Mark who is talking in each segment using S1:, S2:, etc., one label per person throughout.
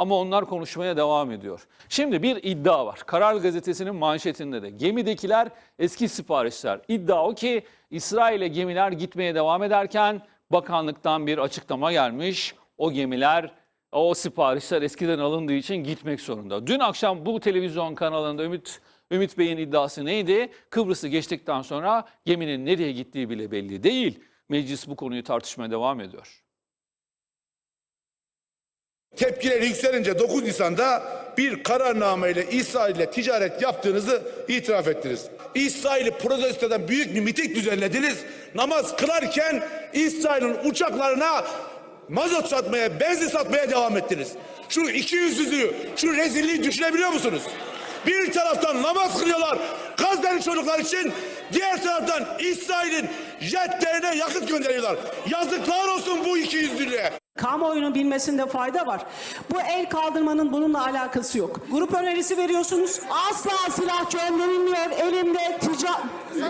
S1: Ama onlar konuşmaya devam ediyor. Şimdi bir iddia var. Karar gazetesinin manşetinde de gemidekiler eski siparişler. İddia o ki İsrail'e gemiler gitmeye devam ederken bakanlıktan bir açıklama gelmiş. O gemiler o siparişler eskiden alındığı için gitmek zorunda. Dün akşam bu televizyon kanalında Ümit Ümit Bey'in iddiası neydi? Kıbrıs'ı geçtikten sonra geminin nereye gittiği bile belli değil. Meclis bu konuyu tartışmaya devam ediyor.
S2: Tepkiler yükselince 9 Nisan'da bir kararnameyle İsrail'le ticaret yaptığınızı itiraf ettiniz. İsrail'i protesto eden büyük bir miting düzenlediniz. Namaz kılarken İsrail'in uçaklarına mazot satmaya, benzin satmaya devam ettiniz. Şu iki yüzlülüğü, şu rezilliği düşünebiliyor musunuz? Bir taraftan namaz kılıyorlar Gazze'li çocuklar için, diğer taraftan İsrail'in jetlerine yakıt gönderiyorlar. Yazıklar olsun bu iki yüzlülüğe.
S3: Kamuoyunun bilmesinde fayda var. Bu el kaldırmanın bununla alakası yok. Grup önerisi veriyorsunuz. Asla silah gönderilmiyor. Elimde tica...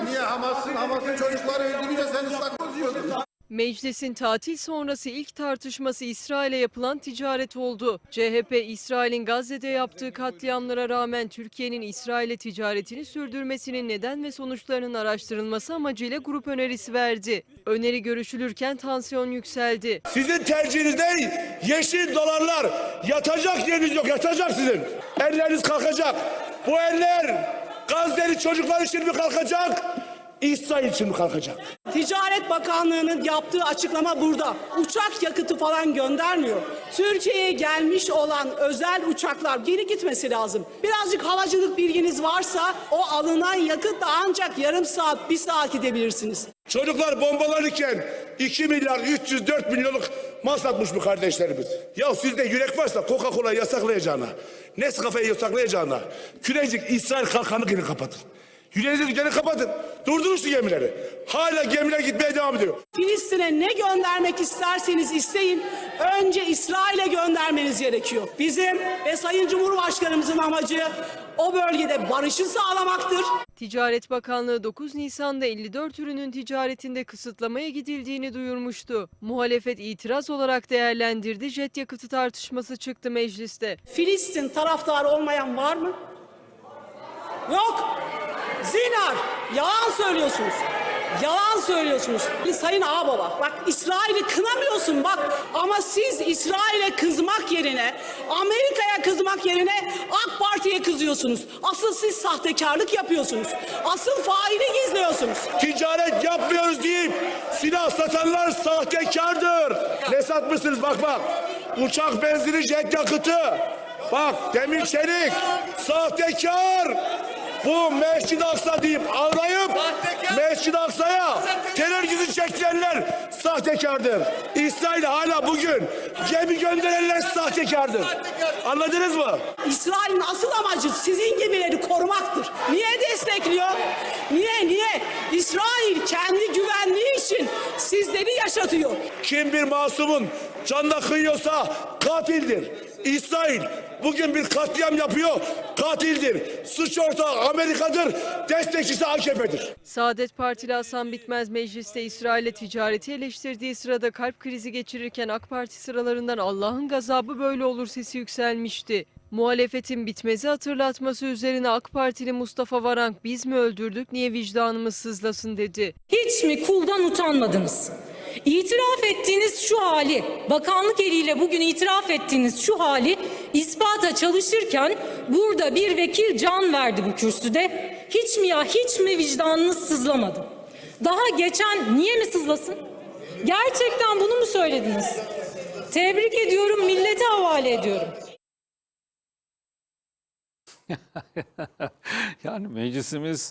S4: Niye Hamas'ın Hamas'ın çocukları öldürünce sen ıslak diyordun?
S5: Meclisin tatil sonrası ilk tartışması İsrail'e yapılan ticaret oldu. CHP, İsrail'in Gazze'de yaptığı katliamlara rağmen Türkiye'nin İsrail'e ticaretini sürdürmesinin neden ve sonuçlarının araştırılması amacıyla grup önerisi verdi. Öneri görüşülürken tansiyon yükseldi.
S2: Sizin tercihiniz ne? Yeşil dolarlar. Yatacak yeriniz yok. Yatacak sizin. Elleriniz kalkacak. Bu eller Gazze'li çocuklar için mi kalkacak? İsrail için kalkacak?
S3: Ticaret Bakanlığı'nın yaptığı açıklama burada. Uçak yakıtı falan göndermiyor. Türkiye'ye gelmiş olan özel uçaklar geri gitmesi lazım. Birazcık havacılık bilginiz varsa o alınan yakıtla ancak yarım saat, bir saat gidebilirsiniz.
S2: Çocuklar bombalanırken 2 milyar 304 milyonluk mal satmış bu kardeşlerimiz. Ya sizde yürek varsa Coca-Cola yasaklayacağına, Nescafe'yi yasaklayacağına, Kürecik İsrail kalkanı geri kapatın. Yüreğinizi geri kapatın. Durdurun şu gemileri. Hala gemiler gitmeye devam ediyor.
S3: Filistin'e ne göndermek isterseniz isteyin, önce İsrail'e göndermeniz gerekiyor. Bizim ve Sayın Cumhurbaşkanımızın amacı o bölgede barışı sağlamaktır.
S5: Ticaret Bakanlığı 9 Nisan'da 54 ürünün ticaretinde kısıtlamaya gidildiğini duyurmuştu. Muhalefet itiraz olarak değerlendirdi. Jet yakıtı tartışması çıktı mecliste.
S3: Filistin taraftarı olmayan var mı? Yok. Zinar. Yalan söylüyorsunuz. Yalan söylüyorsunuz. Sayın Ağbaba bak İsrail'i kınamıyorsun bak ama siz İsrail'e kızmak yerine Amerika'ya kızmak yerine AK Parti'ye kızıyorsunuz. Asıl siz sahtekarlık yapıyorsunuz. Asıl faili gizliyorsunuz.
S2: Ticaret yapmıyoruz deyip silah satanlar sahtekardır. Ne satmışsınız bak bak. Uçak benzini jet yakıtı. Bak demir çelik. Sahtekar. Bu Mescid-i Aksa deyip ağlayıp Mescid-i Aksa'ya terör yüzü çekilenler sahtekardır. İsrail hala bugün gemi gönderenler sahtekardır. Anladınız mı?
S3: İsrail'in asıl amacı sizin gemileri korumaktır. Niye destekliyor? Niye niye? İsrail kendi sizleri yaşatıyor.
S2: Kim bir masumun canına kıyıyorsa katildir. İsrail bugün bir katliam yapıyor, katildir. Suç ortağı Amerika'dır, destekçisi AKP'dir.
S5: Saadet Partili Hasan Bitmez mecliste İsrail'e ticareti eleştirdiği sırada kalp krizi geçirirken AK Parti sıralarından Allah'ın gazabı böyle olur sesi yükselmişti. Muhalefetin bitmezi hatırlatması üzerine AK Partili Mustafa Varank biz mi öldürdük niye vicdanımız sızlasın dedi.
S6: Hiç mi kuldan utanmadınız? İtiraf ettiğiniz şu hali, bakanlık eliyle bugün itiraf ettiğiniz şu hali ispata çalışırken burada bir vekil can verdi bu kürsüde. Hiç mi ya hiç mi vicdanınız sızlamadı? Daha geçen niye mi sızlasın? Gerçekten bunu mu söylediniz? Tebrik ediyorum, millete havale ediyorum.
S1: Yani meclisimiz